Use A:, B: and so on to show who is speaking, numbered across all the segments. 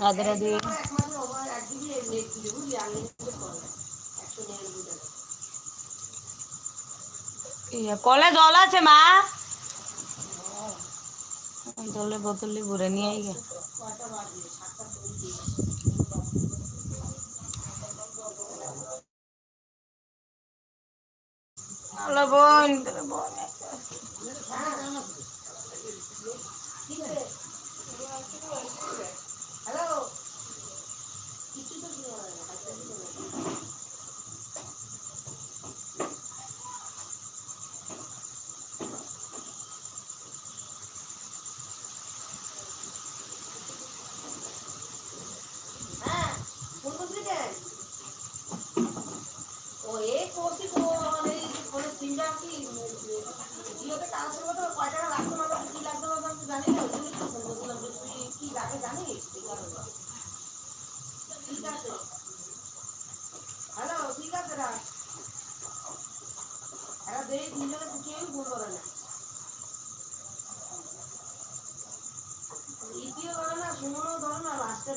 A: রাধে রাধে ইয়ে, কলে জল আছে মা? জলে বোতলে ভরে নিয়ে আই বোন বোন।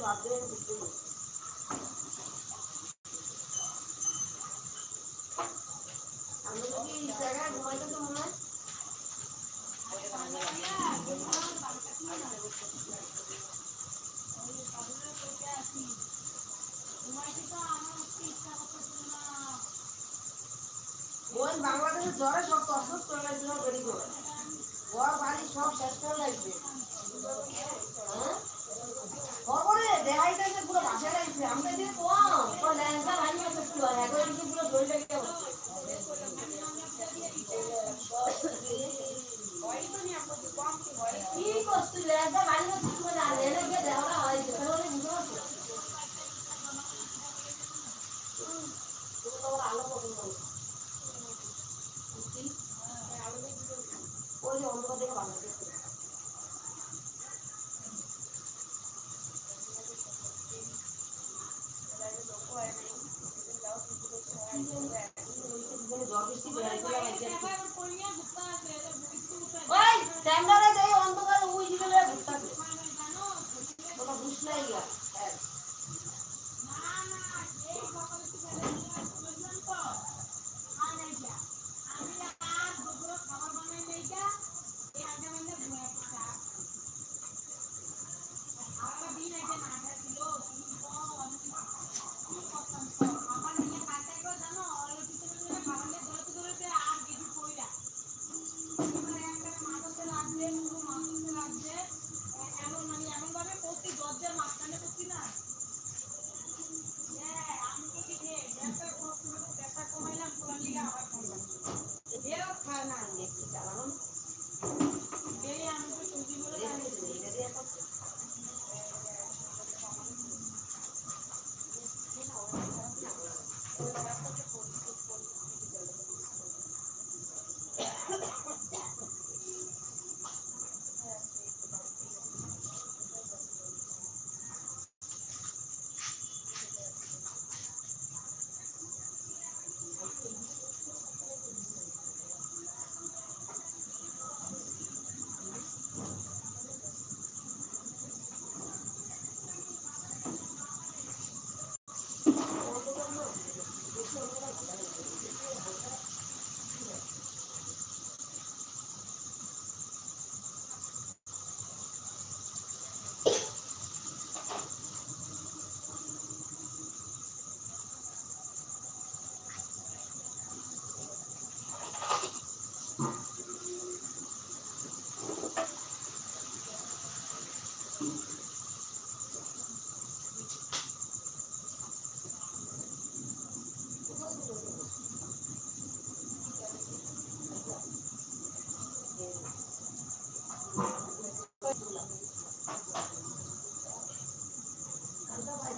B: ভাবছিলাম বুঝতে পারছি।
A: 一个资源在哪里？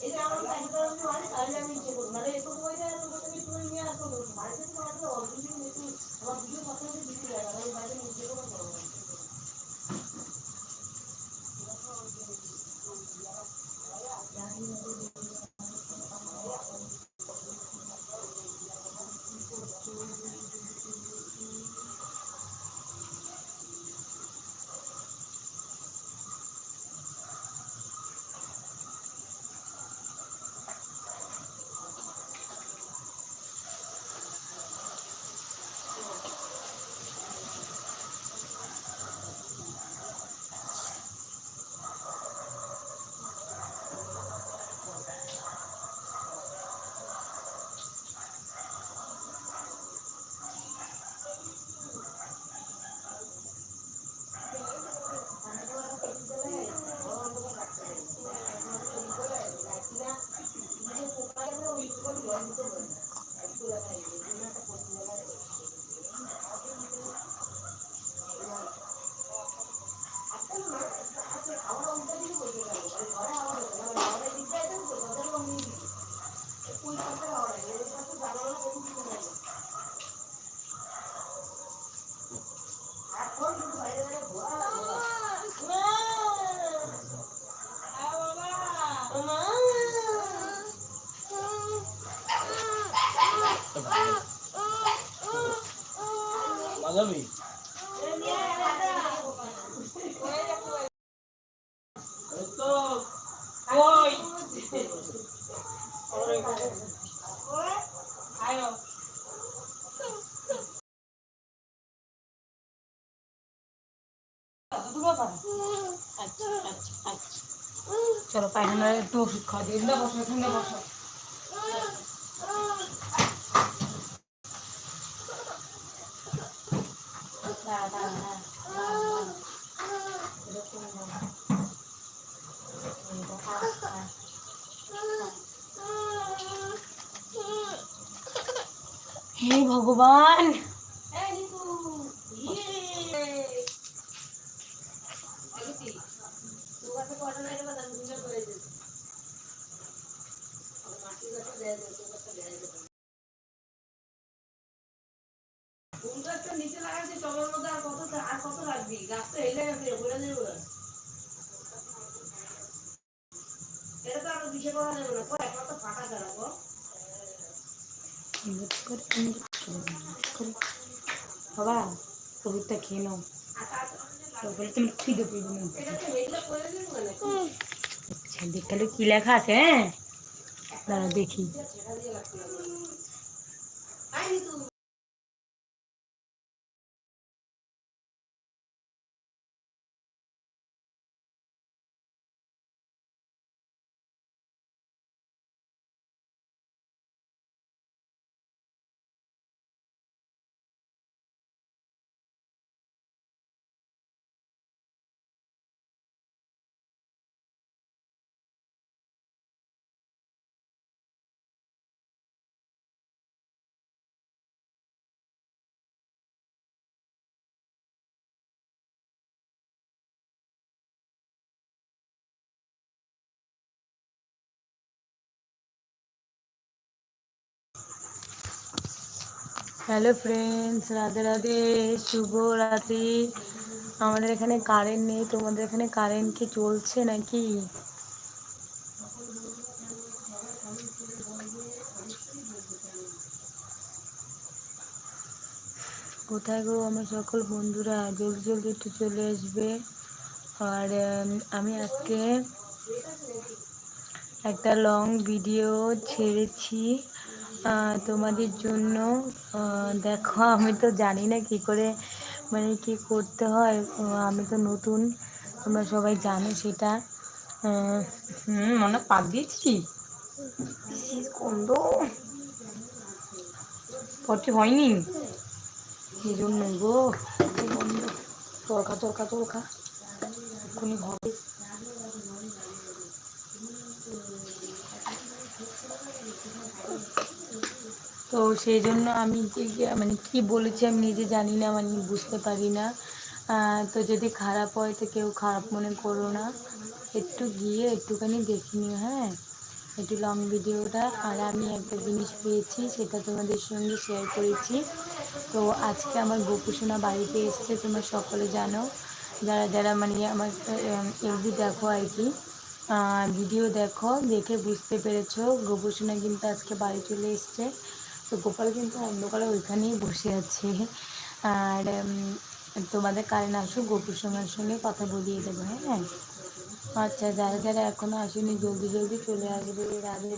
A: তখন পাঁচশো টাকা খরচা করে তিন মাস চালাতে পারব আমার তো ওইটা কি করে চালাতে পারব এই যে আমার চারশো টাকা যদি মারি তাহলে আমি ইচ্ছে করব মানে এত পয়সা এত টাকা আমি তুলে নিয়ে আসব বাড়িতে তো আসলে অর্ধেক একটু আমার ভিডিও কথা হচ্ছে দিতে যায় আমি বাড়িতে নিজে কোনো করব না।
B: বাজাবি তো
C: ওই আয়ো দুটো কথা আচ্ছা আচ্ছা আচ্ছা চলো পায়খানা একটু ওষুধ খাওয়া দিয়ে বসো এখানে বসো। দাঁড়া, দাঁড়া, হে ভগবান।
A: এই নিতু, ইয়ে। দেখেছি? তোর কাছে কটা লাগে বা দাম দুটো করে দিস। আমার মাসির কাছে দেয় দেয়, তোর কাছে দেয় দেয়। ফুল গাছটা নিচে লাগাইছি টবের মধ্যে আর কত আর কত রাখবি গাছটা হেলে গেছে বলে দেবো না এটা তো আর দিশে করা যাবে না কয় একটা তো ফাঁকা ছাড়া গো
C: বাবা কবিতা খেয়ে নাও তারপরে তুমি খিদে পেয়ে না
A: এটা তো হেলে করে দেবো না
C: আচ্ছা দেখতে কি লেখা আছে হ্যাঁ দাঁড়া দেখি হ্যালো ফ্রেন্ডস রাধে রাধে শুভ রাত্রি আমাদের এখানে কারেন্ট নেই। তোমাদের এখানে কারেন্ট কি চলছে নাকি? কোথায় গো আমার সকল বন্ধুরা? জলদি জলদি একটু চলে আসবে। আর আমি আজকে একটা লং ভিডিও ছেড়েছি। তোমাদের জন্য দেখো আমি তো জানি না কি করে মানে কি করতে হয়। আমি তো নতুন তোমরা সবাই জানো সেটা। হুম মনে পাক দিয়েছি পটি হয়নি?
A: এই জন্যই গো? কি বন্ধ চরকা চরকা চরকা এক্ষুনি হবে। তো সেই জন্য আমি যে- মানে কি বলেছি আমি নিজে জানি না মানে বুঝতে পারি না। তো যদি খারাপ হয় তো কেউ খারাপ মনে করো না। একটু গিয়ে একটুখানি দেখে নিও হ্যাঁ? একটু লং ভিডিওটা আর আমি একটা জিনিস পেয়েছি, সেটা তোমাদের সঙ্গে শেয়ার করেছি। তো আজকে আমার গোপুসোনা বাড়িতে এসছে, তোমরা সকলে জানো। যারা যারা মানে আমার এলবি দেখো আর কি। ভিডিও দেখো, দেখে বুঝতে পেরেছ। গোপুসোনা কিন্তু আজকে বাড়ি চলে এসছে। তো গোপাল কিন্তু অন্ধকারে ওইখানেই বসে আছে। আর তোমাদের কারেন্ট আসো গোপুসোনার সঙ্গে কথা বলিয়ে দেবো হ্যাঁ? আচ্ছা যারা যারা এখনও আসেনি, জলদি জলদি চলে আসবে রাধে।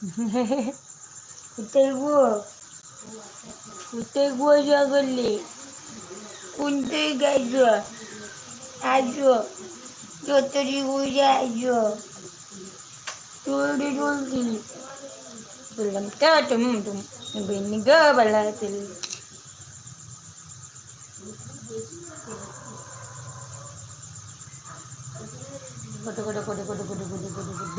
A: Mm-hmm. কোথায় কোথায় গোয়া করলি। কোনটাই গাইজ আসো যতটি বুঝে আসো তোরে বলছি বললাম, তা তুমি তুমি, বেনি গা বলা তুমি কত কত কত কত কত কত কত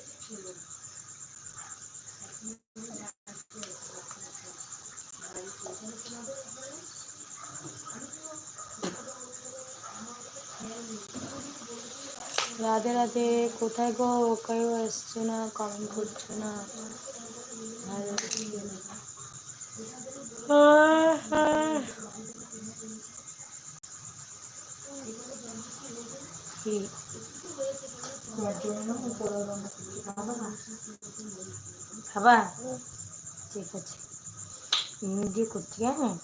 A: রাধে রাধে কোথায় গো? কেউ এসছো না কমেন্ট করছ না? খাবা ঠিক আছে। এমনি দিয়ে করছি হ্যাঁ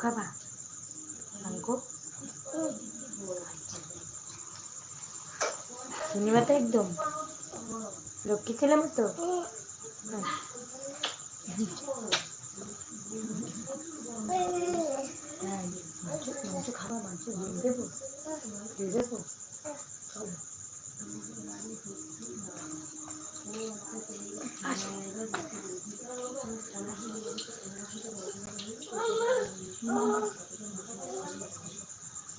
A: খাবা মাংস পূর্ণিমা তো একদম। লক্ষ্মী ছেলে মতো মাংস হ্যাঁ, খাবার মাংস দেবো। দিয়ে দেবো চলো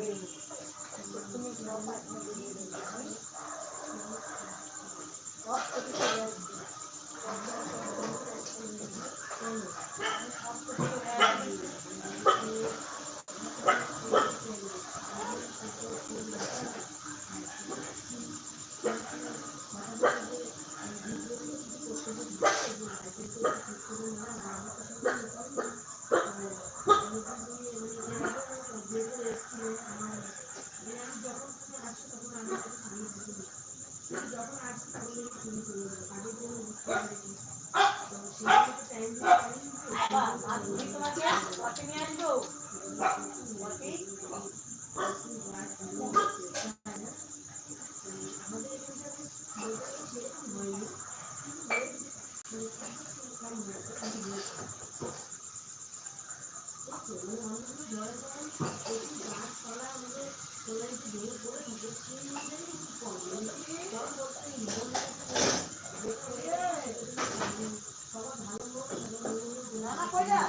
A: вижу. না কই যা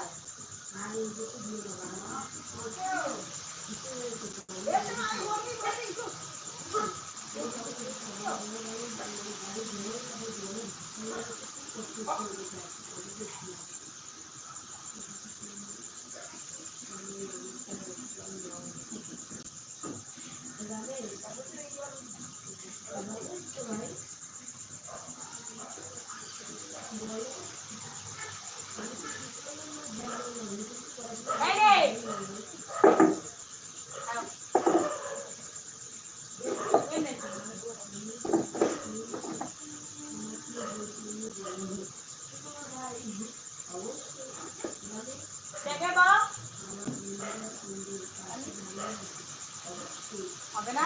A: এই রে দেখে বা হবে না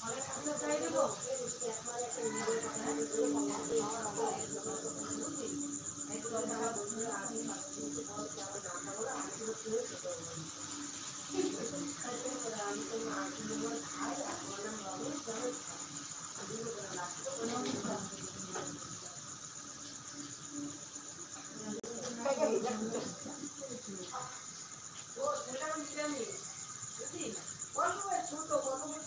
A: দিস না।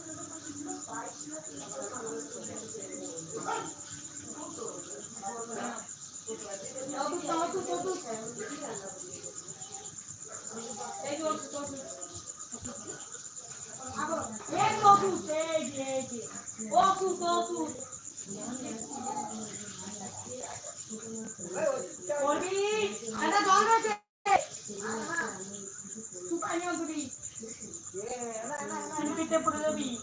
A: কি নিবি অনেক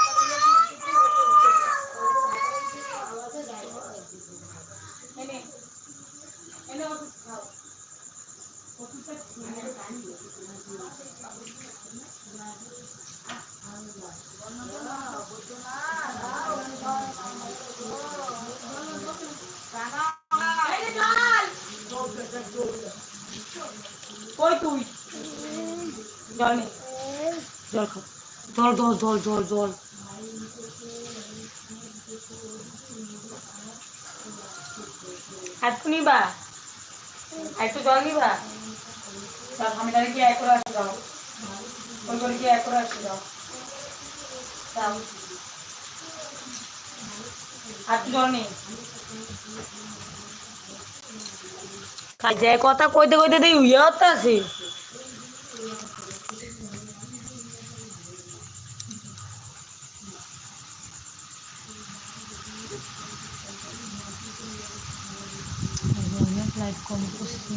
A: কই তুই? জল জল জল জল জল হাত নিবা। একটু জল নিবা। তার আমি তাহলে গিয়ে এক করে আসে যাও ওই করে গিয়ে এক করে আসে যাও যাও আর একটু জল নেই? কাজে কথা কইতে কইতে দেই উইয়া আছে।
C: Ayan.
A: লাইট কম করছি।